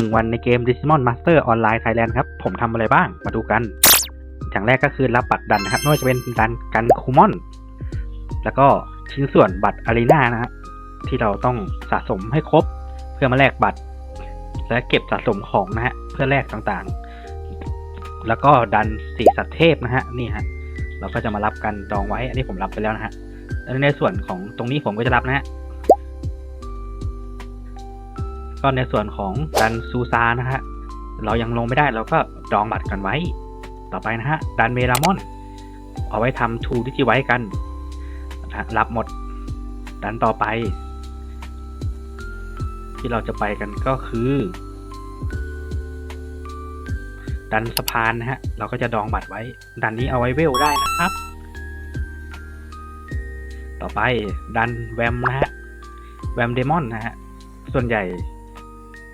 1 วันในเกม Digimon Master Online Thailand ครับ ผมทำอะไรบ้างมาดูกัน อย่างแรกก็คือรับบัตรดันนะครับไม่ว่าจะเป็นดันกันคูมอน แล้วก็ชิ้นส่วนบัตรอารีนานะฮะที่เราต้องสะสมให้ครบ เพื่อมาแลกบัตร และเก็บสะสมของนะฮะเพื่อแลกต่างๆ แล้วก็ดันสีสัตว์เทพนะฮะนี่ฮะเราก็จะมารับกันดองไว้ อันนี้ผมรับไปแล้วนะฮะแล้วในส่วนของตรงนี้ผมก็จะรับนะฮะ ก็ในส่วนของดันซูซานะฮะเรายังลงไม่ได้เราก็ดองบัตรกันไว้ ต่อไปนะฮะดันเมรามอน เอาไว้ทำทูดิจิไว้กันนะฮะรับหมด ดันต่อไป ที่เราจะไปกันก็คือ ดันสะพานนะฮะ เราก็จะดองบัตรไว้ ดันนี้เอาไว้เวลได้นะครับ ต่อไปดันแวมนะฮะ แวมเดมอนนะฮะ ส่วนใหญ่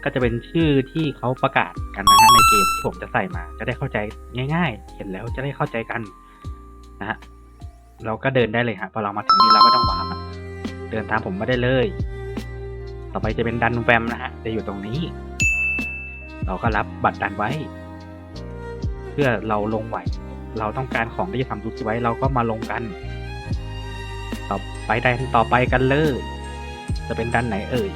ก็จะเป็นชื่อที่เขาประกาศกันนะฮะในเกมที่ผมจะใส่มา จะได้เข้าใจง่ายๆ เห็นแล้วจะได้เข้าใจกันนะฮะเราก็เดินได้เลยฮะพอเรามาถึงนี่เราไม่ต้องวาร์ปเดินตามผมมาได้เลย ต่อไปจะเป็นดันแวมนะฮะจะอยู่ตรงนี้ เราก็รับบัตรดันไว้ เพื่อเราลงไหว เราต้องการของที่จะทำดูสิไว้เราก็มาลงกัน ต่อไปดันต่อไปกันเลย จะเป็นดันไหนเอ่ย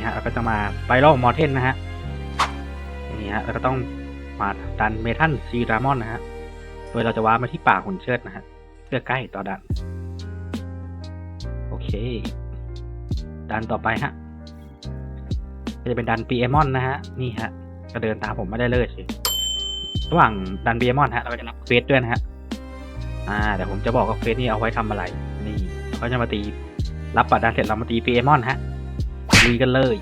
นี่ฮะเราก็จะมาไปรอบมอเทนนะฮะนี่ฮะเราก็ต้องมาดันเมทัลซีรามอนนะฮะโดยเราจะว้าร์ปมาที่ป่าหุ่นเชิดนะฮะเพื่อใกล้ต่อดัน โอเค ดันต่อไปฮะจะเป็นดันปีเอมอนนะฮะนี่ฮะก็เดินตามผมไม่ได้เลยสิระหว่างดันปีเอมอนฮะเราก็จะรับเควสด้วยนะฮะอ่าเดี๋ยวผมจะบอกว่าเควสนี้เอาไว้ทำอะไร นี่เราจะมาตีรับบัตรดันเสร็จเรามาตีปีเอมอนฮะ ลุยกันเลย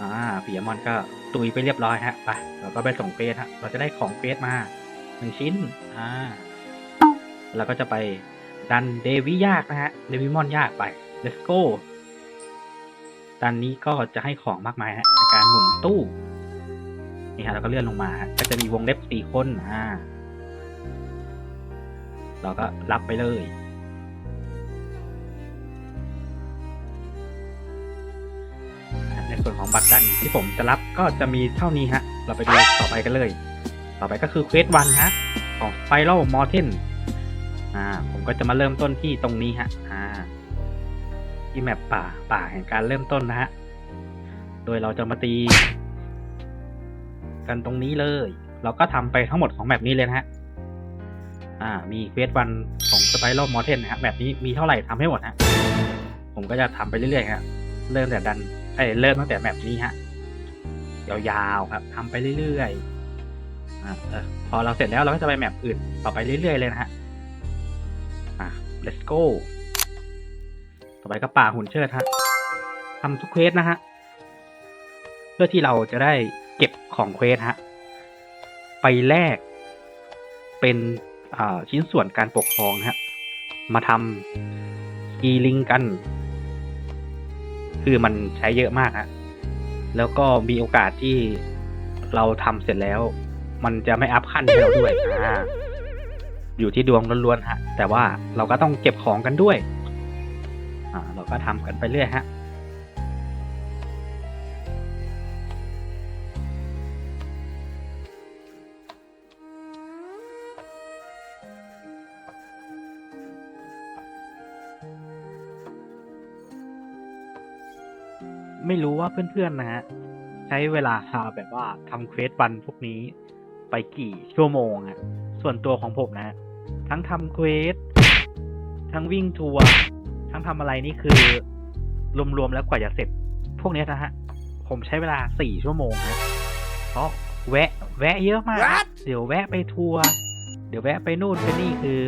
อ่าปีเอมอนก็ตุยไปเรียบร้อยฮะ ไป เราก็ไปส่งเฟสฮะ เราจะได้ของเฟสมาหนึ่งชิ้น อ่า เราก็จะไปดันเดวิยากนะฮะ เดวิมอนยากไป let's go ดันนี้ก็จะให้ของมากมายฮะในการหมุนตู้ นี่ฮะเราก็เลื่อนลงมาฮะก็จะมีวงเล็บสี่คน อ่า เราก็รับไปเลย ในส่วนของบัตรดันที่ผมจะรับก็จะมีเท่านี้ฮะ เราไปดูต่อไปกันเลย ต่อไปก็คือเควสวันฮะ ของไฟโ l มอร์เทนอ่า ผมก็จะมาเริ่มต้นที่ตรงนี้ฮะ อ่า ที่แมปป่า ป่าแห่งการเริ่มต้นนะฮะ โดยเราจะมาตี กันตรงนี้เลย เราก็ทำไปทั้งหมดของแมปนี้เลยนะฮะ อ่ามีเควสวันของสไปรัลมอเทนนะครับแบบนี้มีเท่าไหร่ทำให้หมดฮะผมก็จะทำไปเรื่อยๆครับเริ่มแต่ดันเอ้เริ่มตั้งแต่แบบนี้ฮะยาวๆครับทำไปเรื่อยๆอ่าพอเราเสร็จแล้วเราก็จะไปแมปอื่นต่อไปเรื่อยๆเลยนะฮะอะ let's go ต่อไปก็ป่าหุ่นเชิดฮะทำทุกเควสนะฮะเพื่อที่เราจะได้เก็บของเควสฮะไปแลกเป็น ชิ้นส่วนการปกครองฮะมาทำคีลิงกัน คือมันใช้เยอะมากฮะแล้วก็มีโอกาสที่เราทำเสร็จแล้ว มันจะไม่อัพขั้นให้เราด้วยอ่าอยู่ที่ดวงล้วนๆฮะ แต่ว่าเราก็ต้องเก็บของกันด้วย อ่า เราก็ทำกันไปเรื่อยฮะ ไม่รู้ว่าเพื่อนๆนะฮะใช้เวลาทาแบบว่าทำเควสวันพวกนี้ไปกี่ชั่วโมงอะส่วนตัวของผมนะ ทั้งทำเควสทั้งวิ่งทัวร์ทั้งทำอะไรนี่คือ รวมๆแล้วกว่าจะเสร็จ พวกเนี้ยนะฮะ ผมใช้เวลาสี่ชั่วโมงนะเพราะแวะ แวะเยอะมากฮะเดี๋ยวแวะไปทัวร์เดี๋ยวแวะไปนู่นไปนี่คือ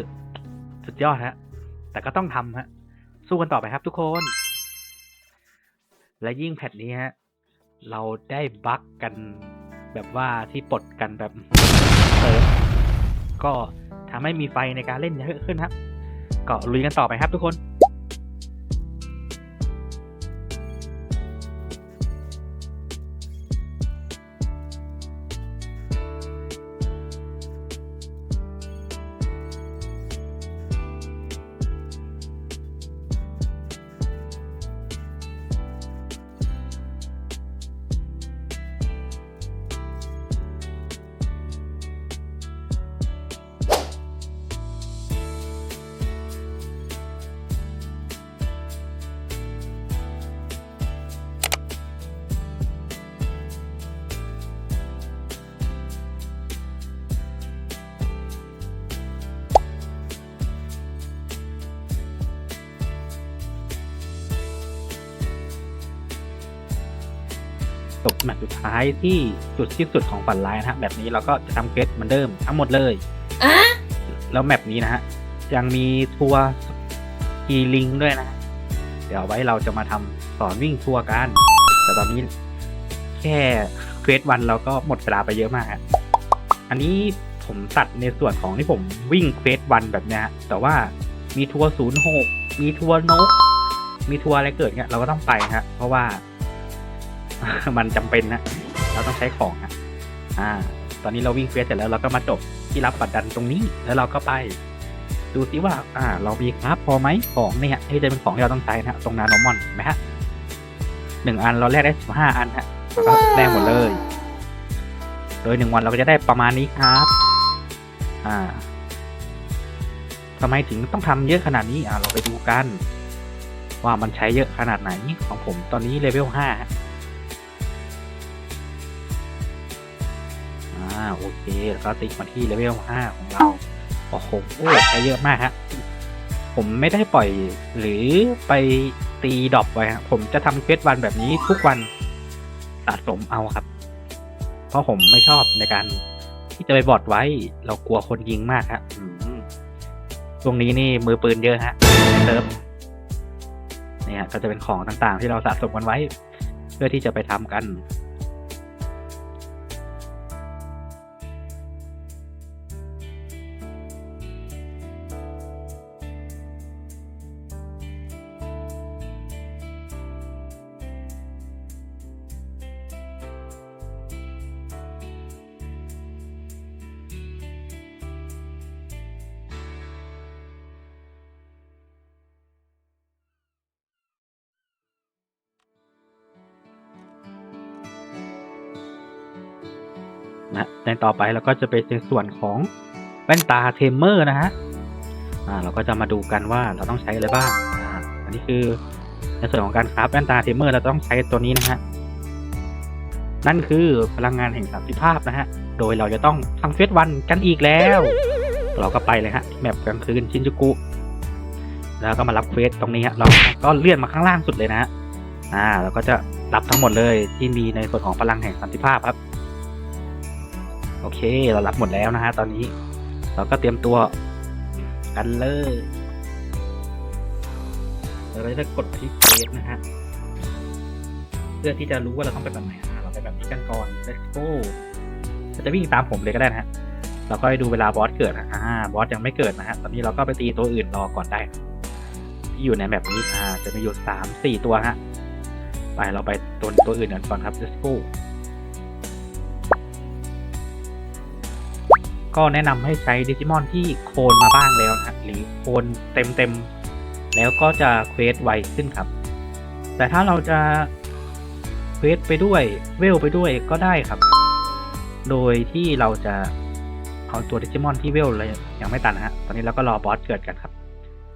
สุดยอดฮะ แต่ก็ต้องทำฮะ สู้กันต่อไปครับทุกคน และยิ่งแพทนี้ฮะ เราได้บั๊กกันแบบว่าที่ปลดกันแบบเติมก็ทำให้มีไฟในการเล่นเยอะขึ้นครับ ก็ลุยกันต่อไปครับทุกคน จบแมตช์สุดท้ายที่จุดสิ้นสุดของฝันร้ายนะฮะแบบนี้เราก็จะทำเควสเหมือนเดิมทั้งหมดเลย อะแล้วแมปนี้นะฮะ ยังมีทัวร์กีลิงด้วยนะฮะเดี๋ยวเอาไว้เราจะมาทำสอนวิ่งทัวร์กัน แต่ตอนนี้แค่เควสวันเราก็หมดเวลาไปเยอะมากฮะอันนี้ผมตัดในส่วนของที่ผมวิ่งเควสวันแบบเนี้ยฮะแต่ว่ามีทัวร์ศูนย์หกมีทัวร์นก มีทัวร์อะไรเกิดเนี่ยเราก็ต้องไปฮะเพราะว่า มันจำเป็นนะเราต้องใช้ของฮะอ่า ตอนนี้เราวิ่งเควสเสร็จแล้วเราก็มาจบที่รับบัตรดันตรงนี้แล้วเราก็ไป ดูซิว่า อ่า เรามีครับพอไหมของเนี่ยที่จะเป็นของที่เราต้องใช้นะตรงนาโนมอนเห็นไหมฮะหนึ่งอันเราแลกได้สิบห้าอันฮะแลก็แลกหมดเลย โดยหนึ่งวันเราก็จะได้ประมาณนี้ครับ อ่าทำไมถึงต้องทำเยอะขนาดนี้ อ่า เราไปดูกัน ว่ามันใช้เยอะขนาดไหนของผมตอนนี้เลเวลห้า อ่าโอเค แล้วก็ติ๊กมาที่เลเวลห้าของเรา โอ้โหใช้เยอะมากฮะ ผมไม่ได้ปล่อยหรือไปตีดรอปไว้ฮะ ผมจะทำเควสวันแบบนี้ทุกวันสะสมเอาครับ เพราะผมไม่ชอบในการที่จะไปบอดไว้ เรากลัวคนยิงมากฮะอืมช่วงนี้นี่มือปืนเยอะฮะในเซิร์ฟเนี่ยฮะก็จะเป็นของต่างๆ ที่เราสะสมกันไว้ เพื่อที่จะไปทำกัน นะในต่อไปเราก็จะเป็นในส่วนของแว่นตาเทมเมอร์นะฮะอ่าเราก็จะมาดูกันว่าเราต้องใช้อะไรบ้างอ่าอันนี้คือในส่วนของการคราฟแว่นตาเทมเมอร์เราต้องใช้ตัวนี้นะฮะนั่นคือพลังงานแห่งสันติภาพนะฮะโดยเราจะต้องทำเฟสวันกันอีกแล้ว เราก็ไปเลยฮะที่แมปกลางคืนชินจูกุแล้วก็มารับเควสตรงนี้ฮะเราก็เลื่อนมาข้างล่างสุดเลยนะฮะอ่าเราก็จะรับทั้งหมดเลยที่มีในส่วนของพลังแห่งสันติภาพครับ โอเค เรารับหมดแล้วนะฮะตอนนี้ เราก็เตรียมตัวกันเลยเราจะกดที่เควสนะฮะ เพื่อที่จะรู้ว่าเราต้องไปแบบไหนเราไปแบบนี้กันก่อน let's go เราจะวิ่งตามผมเลยก็ได้นะฮะ เราก็ไปดูเวลาบอสเกิดนะอ่าบอสยังไม่เกิดนะฮะ ตอนนี้เราก็ไปตีตัวอื่นรอก่อนได้ ที่อยู่ในแบบนี้อ่าจะมีอยู่สามสี่ตัวฮะ ไปเราไปตัวตัวอื่นกันก่อนครับ let's go ก็แนะนำให้ใช้ดิจิมอนที่โคนมาบ้างแล้วนะหรือโคนเต็มๆ แล้วก็จะเควสไวขึ้นครับ แต่ถ้าเราจะเควสไปด้วยเวลไปด้วยก็ได้ครับ โดยที่เราจะเอาตัวดิจิมอนที่เวลเลยยังไม่ตันนะฮะ ตอนนี้เราก็รอบอสเกิดกันครับ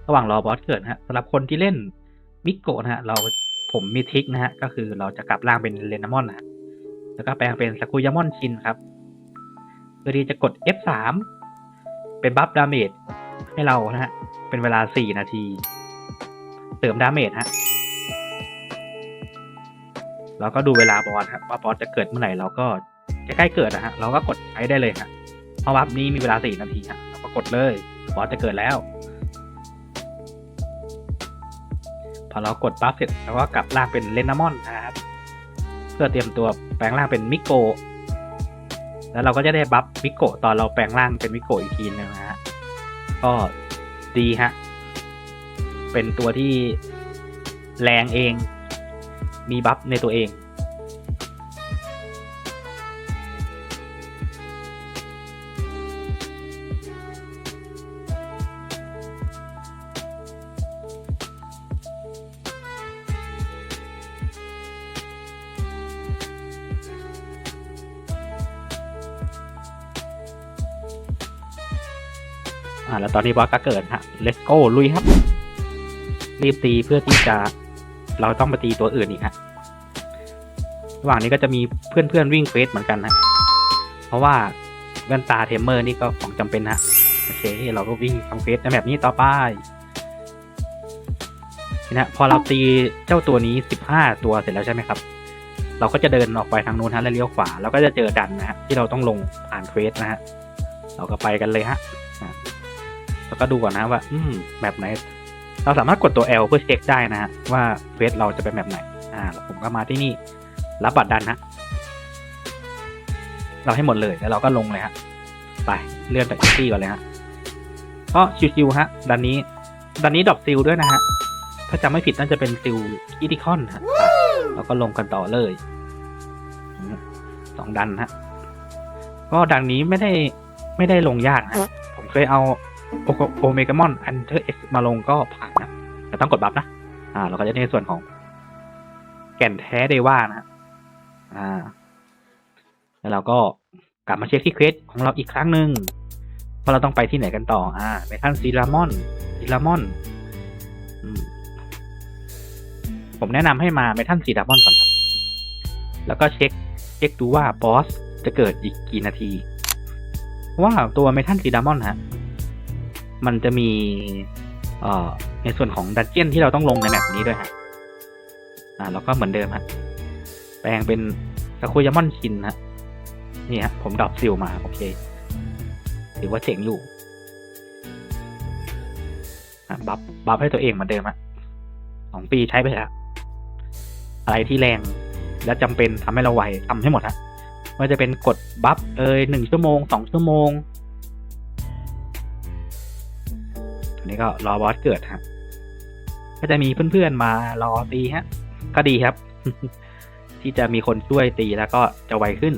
ระหว่างรอบอสเกิดฮะสำหรับคนที่เล่นมิโกะนะฮะเราผมมีทิกนะฮะก็คือเราจะกลับร่างเป็นเรนามอนนะฮะแล้วก็แปลงเป็นสกุยามอนชินครับ พื่อที่จะกด F3 เป็นบัฟดาเมจให้เรานะฮะ เป็นเวลา 4 นาทีเสริมดาเมจฮะเราก็ดูเวลาบอสครับว่าบอสจะเกิดเมื่อไหร่เราก็ใกล้ๆเกิดนะฮะ เราก็กดใช้ได้เลยฮะเพราะบัฟนี้มีเวลา 4 นาทีฮะเราก็กดเลย บอสจะเกิดแล้ว พอเรากดบัฟเสร็จเราก็กลับร่างเป็นเลนนามอนนะครับ เพื่อเตรียมตัวแปลงร่างเป็นมิโก แล้วเราก็จะได้บัฟมิโกะตอนเราแปลงร่างเป็นมิโกะอีกทีนึงนะฮะก็ดีฮะ เป็นตัวที่แรงเอง มีบัฟในตัวเอง ตอนนี้บอสก็เกิดฮะ let's go ลุยครับ รีบตีเพื่อที่จะเราต้องไปตีตัวอื่นอีกฮะระหว่างนี้ก็จะมีเพื่อนๆวิ่งเฟสเหมือนกันนะเพราะว่าแว่นตาเทมเมอร์นี่ก็ของจำเป็นนะโอเคเราก็วิ่งทำเฟสในแบบนี้ต่อไปนะพอเราตีเจ้าตัวนี้สิบห้าตัวเสร็จแล้วใช่ไหมครับเราก็จะเดินออกไปทางนู้นฮะแล้วเลี้ยวขวาแล้วก็จะเจอดันนะฮะที่เราต้องลงผ่านเควสนะฮะเราก็ไปกันเลยฮะ แล้วก็ดูก่อนนะว่า อืมแบบไหน เราสามารถกดตัว L เพื่อเช็คได้นะฮะว่าเควสเราจะเป็นแบบไหน อ่าผมก็มาที่นี่รับบัตรดันฮะเราให้หมดเลยแล้วเราก็ลงเลยฮะ ไปเลื่อนไปอีซี่ก่อนเลยฮะก็ชิวๆฮะดันนี้ดันนี้ดรอปซิลด้วยนะฮะ ถ้าจำไม่ผิดน่าจะเป็นซิลอีดิคอนฮะไปเราก็ลงกันต่อเลยสองดันฮะก็ดันนี้ไม่ได้ไม่ได้ลงยากนะผมเคยเอา โอเมกามอนอันเทอร์เอ็กมาลงก็ผ่านนะแต่ต้องกดบัฟนะ อ่า เราก็จะได้ในส่วนของ แก่นแท้เดว่านะอ่า แล้วเราก็กลับมาเช็คที่เควสของเราอีกครั้งหนึ่งว่าะเราต้องไปที่ไหนกันต่อ อ่าเมทัลซีรามอนซีรามอนอืมผมแนะนำให้มาเมทัลซีรามอนก่อนครับ แล้วก็เช็ค เช็คดูว่าบอสจะเกิดอีกกี่นาทีเพราะว่าตัวเมทัลซีรามอนฮะ มันจะมีเอ่อในส่วนของดันเจียนที่เราต้องลงในแมปนี้ด้วยฮะอ่าแล้วก็เหมือนเดิมฮะแปลงเป็นสกุยามอนชินฮะนี่ฮะผมดรอปซิลมาโอเคถือว่าเจ๋งอยู่บัฟบัฟให้ตัวเองเหมือนเดิมฮะสองปีใช้ไปแล้วอะไรที่แรงและจำเป็นทำให้เราไวทำให้หมดฮะไม่ว่าจะเป็นกดบัฟเอยหนึ่งชั่วโมงสองชั่วโมง นี้ก็รอบอสเกิดฮะ ก็จะมีเพื่อนๆมารอตีฮะ ก็ดีครับ ที่จะมีคนช่วยตีแล้วก็จะไวขึ้น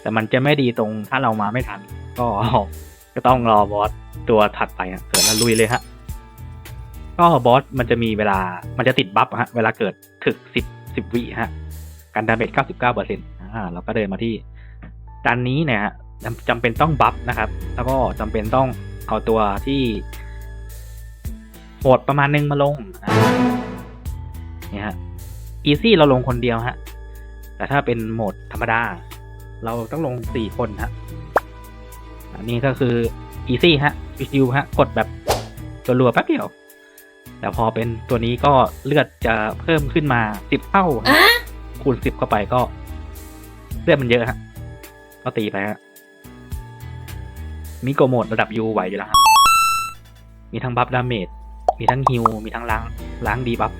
แต่มันจะไม่ดีตรงถ้าเรามาไม่ทัน ก็ก็ต้องรอบอสตัวถัดไปฮะเกิดแล้วลุยเลยฮะ ก็บอสมันจะมีเวลา มันจะติดบัฟฮะ เวลาเกิดถึกสิบสิบวิฮะการดาเมจเก้าสิบเก้าเปอร์เซ็นต์อ่าเราก็เดินมาที่ด้านนี้เนี่ยฮะจำจำเป็นต้องบัฟนะครับ แล้วก็จำเป็นต้องเอาตัวที่ โหดประมาณนึงมาลงอ่าเนี่ยฮะอีซี่เราลงคนเดียวฮะ แต่ถ้าเป็นโหมดธรรมดา เราต้องลงสี่คนฮะ อันนี้ก็คืออีซี่ฮะชิวๆฮะ กดแบบตัวรัวๆแป๊บเดียว แต่พอเป็นตัวนี้ก็เลือดจะเพิ่มขึ้นมาสิบเท่าฮะคูณสิบเข้าไปก็ เลือดมันเยอะฮะ ก็ตีไปฮะมิโกโหมดระดับยูไหวอยู่แล้วครับมีทั้งบัฟดาเมจ มีทั้งฮิวมีทั้งล้างล้างดีบัฟ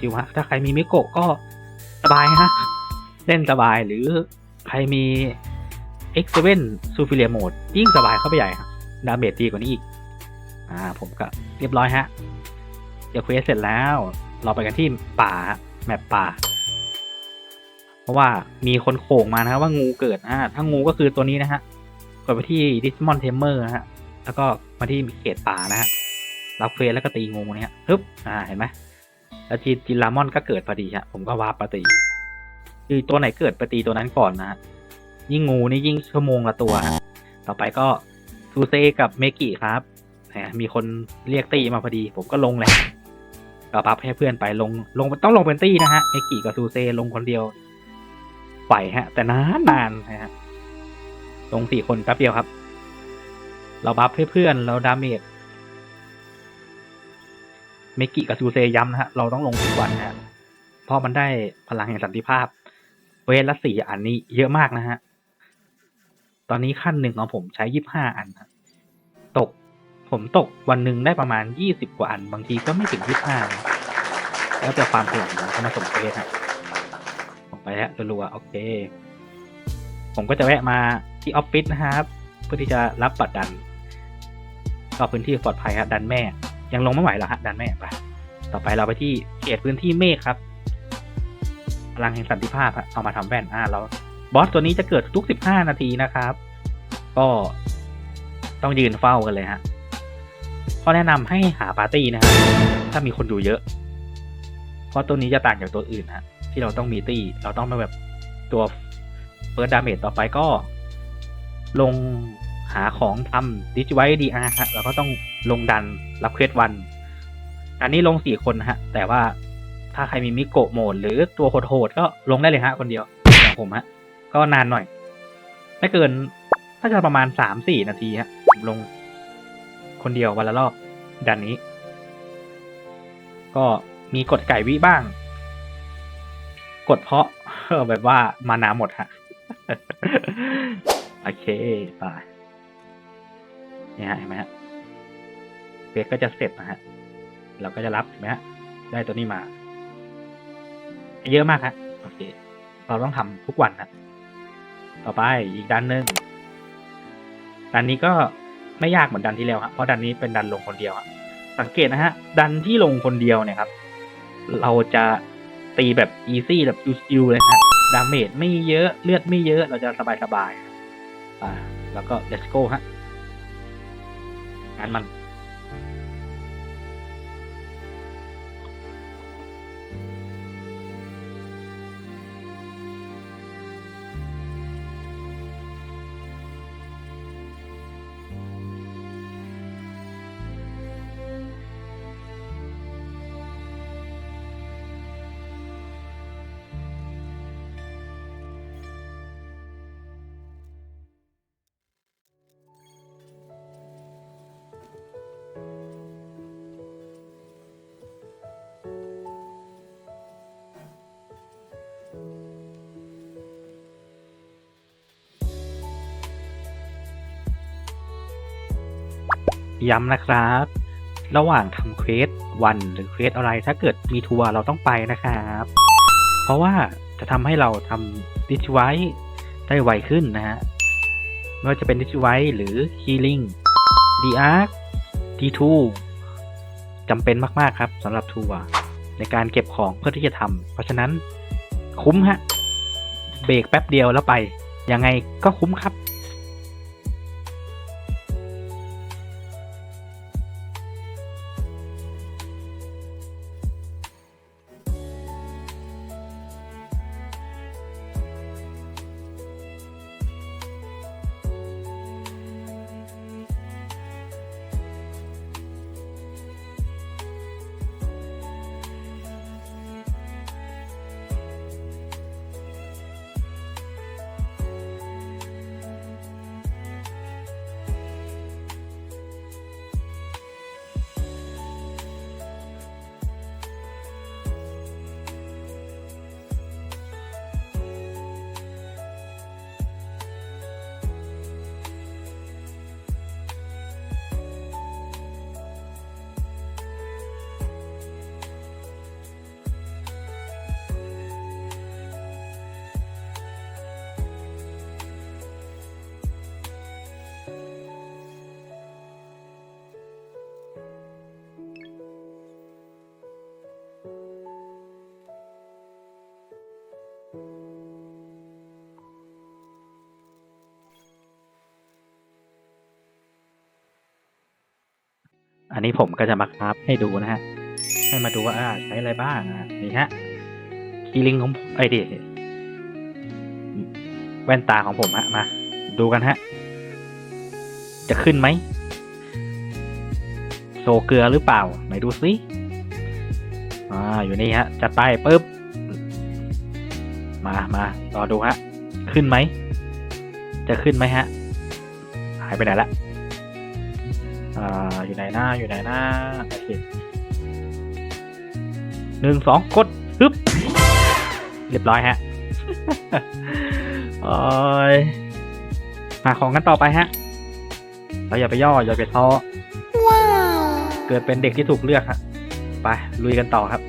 ชิวๆฮะถ้าใครมีมิโกะก็สบายฮะ เล่นสบายหรือใครมี X7 Superior Mode ยิ่งสบายเข้าไปใหญ่ฮะดาเมจดีกว่านี้อีก อ่า ผมก็เรียบร้อยฮะ เดี๋ยวเควสเสร็จแล้ว เราไปกันที่ป่าแมปป่า เพราะว่ามีคนโขงมานะว่างูเกิดนะฮะถ้างูก็คือตัวนี้นะฮะ กดไปที่ Dismon Tamer นะฮะ แล้วก็มาที่เขตป่านะฮะ รับเควสแล้วก็ตีงูเนี่ยฮึบอ่าเห็นไหมแล้วจีจินลามอนก็เกิดพอดีฮะผมก็วาร์ปตีคือตัวไหนเกิดไปตีตัวนั้นก่อนนะฮะยิ่งงูนี่ยิ่งชั่วโมงละตัวฮะต่อไปก็ซูเซกับเมกิครับแหมมีคนเรียกตีมาพอดี ผมก็ลงเลยก็พับให้เพื่อนไปลงลงต้องลงเป็นตี้นะฮะเมกิกับซูเซลงคนเดียวไหวฮะ แต่นานนานนะฮะลงสี่คนแป๊บเดียวครับ เราบัฟให้เพื่อนเราดาเมจ เมกิกับซูเซย้ำนะฮะ เราต้องลงทุกวันนะฮะ เพราะมันได้พลังแห่งสันติภาพ เวทละสี่อันนี้เยอะมากนะฮะ ตอนนี้ขั้นหนึ่งของผมใช้ยี่บห้าอันฮะตก ผมตกวันหนึ่งได้ประมาณยี่สิบกว่าอัน บางทีก็ไม่ถึงยี่ห้าแล้วแต่ความขยันของคนมาส่งเฟสฮะผมไปแล้วรัวๆโอเค ผมก็จะแวะมาที่ออฟฟิศนะครับ เพื่อที่จะรับบัตรดัน ก็พื้นที่ปลอดภัยฮะดันแม่ ยังลงไม่ไหวหรอฮะดันแม่ไปต่อไปเราไปที่เขตพื้นที่เมฆครับพลังแห่งสันติภาพเอามาทำแว่นอ่าเราบอสตัวนี้จะเกิดทุกสิบห้านาทีนะครับ ก็ต้องยืนเฝ้ากันเลยฮะข้อแนะนำให้หาปาร์ตี้นะฮะถ้ามีคนอยู่เยอะ เพราะตัวนี้จะต่างจากตัวอื่นฮะที่เราต้องมีตี้ เราต้องมาแบบตัวเฟิร์สดาเมจต่อไปก็ ลงหาของทำดิจิไวดีอาร์ฮะเราก็ต้อง ลงดันรับเควสวัน อันนี้ลงสี่คนนะฮะ แต่ว่าถ้าใครมีมิโกะโหมดหรือตัวโหดๆก็ลงได้เลยฮะคนเดียวอย่างผมฮะ ก็นานหน่อย ไม่เกินถ้าจะประมาณสามสี่นาทีฮะผมลงคนเดียววันละรอบดันนี้ ก็มีกดไก่วิบ้าง กดเพาะแบบว่ามานาหมดฮะ โอเคไปเนี่ยเห็นไหมฮะ เฟสก็จะเสร็จนะฮะ เราก็จะรับเห็นไหมฮะ ได้ตัวนี้มา เยอะมากฮะ โอเค เราต้องทำทุกวันฮะต่อไปอีกด้านหนึ่งดันนี้ก็ไม่ยากเหมือนดันที่แล้วฮะ เพราะดันนี้เป็นดันลงคนเดียวฮะ สังเกตนะฮะ ดันที่ลงคนเดียวเนี่ยครับ เราจะตีแบบอีซี่แบบชิวๆเลยฮะ ดาเมจไม่เยอะ เลือดไม่เยอะ เราจะสบายๆอ่า แล้วก็ let's go ฮะงานมัน ย้ำนะครับ ระหว่างทำเควสวันหรือเควสอะไร ถ้าเกิดมีทัวร์เราต้องไปนะครับ เพราะว่าจะทำให้เราทำดิชไว้ได้ไวขึ้นนะฮะไม่ว่าจะเป็นดิชไว้หรือ Healing d a r k D2 จำเป็นมาก ๆ ครับสำหรับทัวร์ในการเก็บของเพื่อที่จะทำเพราะฉะนั้นคุ้มฮะ เบรกแป๊บเดียวแล้วไป ยังไงก็คุ้มครับ อันนี้ผมก็จะมาครับให้ดูนะฮะ ให้มาดูว่าใช้อะไรบ้างอะนี่ฮะคีลิงของไอ้ดิแว่นตาของผมฮะมา ดูกันฮะ จะขึ้นไหมโซเกลือหรือเปล่า ไหนดูสิอ่าอยู่นี่ฮะจัดไปปุ๊บ มา มารอดูฮะ ขึ้นไหม จะขึ้นไหมฮะ หายไปไหนละ อ่าอยู่ไหนหน้าอยู่ไหนหน้าโอเคหนึ่งสองกดฮึบเรียบร้อยฮะโอ้ยมาของกันต่อไปฮะเราอย่าไปย่ออย่าไปท้อเกิดเป็นเด็กที่ถูกเลือกฮะไปลุยกันต่อครับ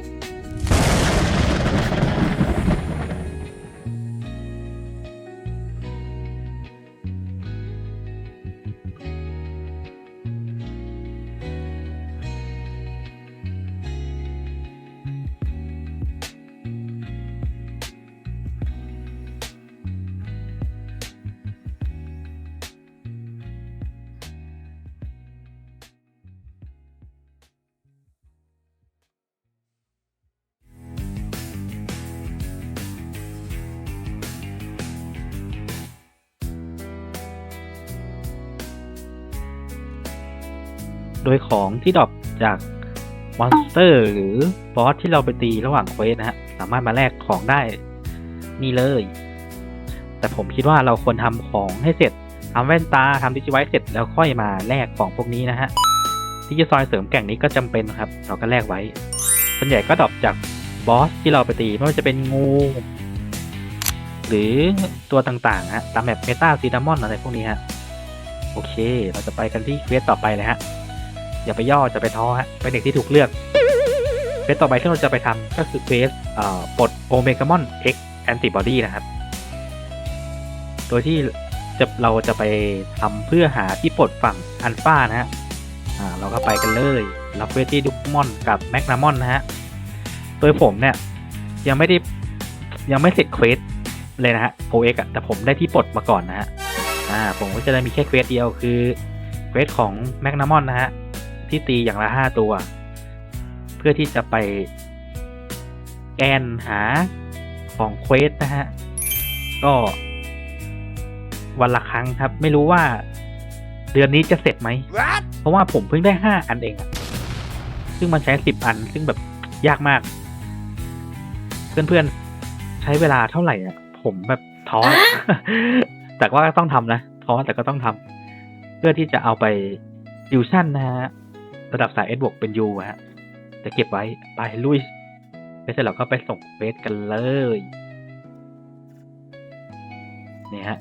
โดยของที่ดรอปจากมอนสเตอร์หรือบอสที่เราไปตีระหว่างเควสนะฮะ สามารถมาแลกของได้นี่เลย แต่ผมคิดว่าเราควรทำของให้เสร็จทำแว่นตาทำดิจิไวเสร็จแล้วค่อยมาแลกของพวกนี้นะฮะดิจิซอยเสริมแก่งนี้ก็จำเป็นครับ เราก็แลกไว้ส่วนใหญ่ก็ดรอปจากบอสที่เราไปตีไม่ว่าจะเป็นงูหรือตัวต่างๆฮะตามแบบเมตาซีดามอนอะไรพวกนี้ฮะโอเค เราจะไปกันที่เควสต่อไปเลยฮะ อย่าไปย่อจะไปท้อฮะเป็นเด็กที่ถูกเลือกเควสต่อไปที่เราจะไปทำก็คือเควสปลดโอเมกามอน X Antibody นะครับ โดยที่จะเราจะไปทำเพื่อหาที่ปลดฝั่งอันฟานะฮะอ่าเราก็ไปกันเลยรับเควสที่ดุกมอนกับแมกนามอนนะฮะโดยผมเนี่ยยังไม่ได้ยังไม่เสร็จเควสเลยนะฮะโอเอ็กอะแต่ผมได้ที่ปลดมาก่อนนะฮะอ่าผมก็จะได้มีแค่เควสเดียวคือเควสของแมกนามอนนะฮะ ที่ตีอย่างละห้าตัว เพื่อที่จะไปแกนหาของเควสนะฮะ ก็วันละครั้งครับ ไม่รู้ว่าเดือนนี้จะเสร็จไหม เพราะว่าผมเพิ่งได้ห้าอันเองอะซึ่งมันใช้สิบอัน ซึ่งแบบยากมาก เพื่อนๆ ใช้เวลาเท่าไหร่อะ ผมแบบท้อ แต่ว่าก็ต้องทำนะ ท้อแต่ก็ต้องทำ เพื่อที่จะเอาไปดิวชั่นนะฮะ ระดับสายเอสบวกเป็นยูฮะ จะเก็บไว้ไปลุยไปเสร็จแล้วก็ไปส่งเฟสกันเลยนี่ฮะ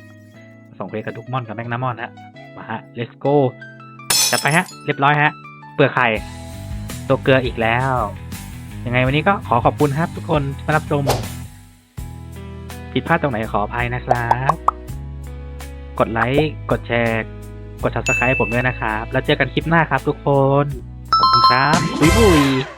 ส่งเฟสกับทุกมอนกับแมกนามอนฮะมาฮะ let's go จัดไปฮะ เรียบร้อยฮะ เปลือกไข่ตัวเกลืออีกแล้ว ยังไงวันนี้ก็ขอขอบคุณครับ ทุกคนที่มารับชมผิดพลาดตรงไหนขออภัยนะครับ กดไลค์ กดแชร์ กด subscribe ผมด้วยนะครับ แล้วเจอกันคลิปหน้าครับทุกคน ขอบคุณครับบุยบุย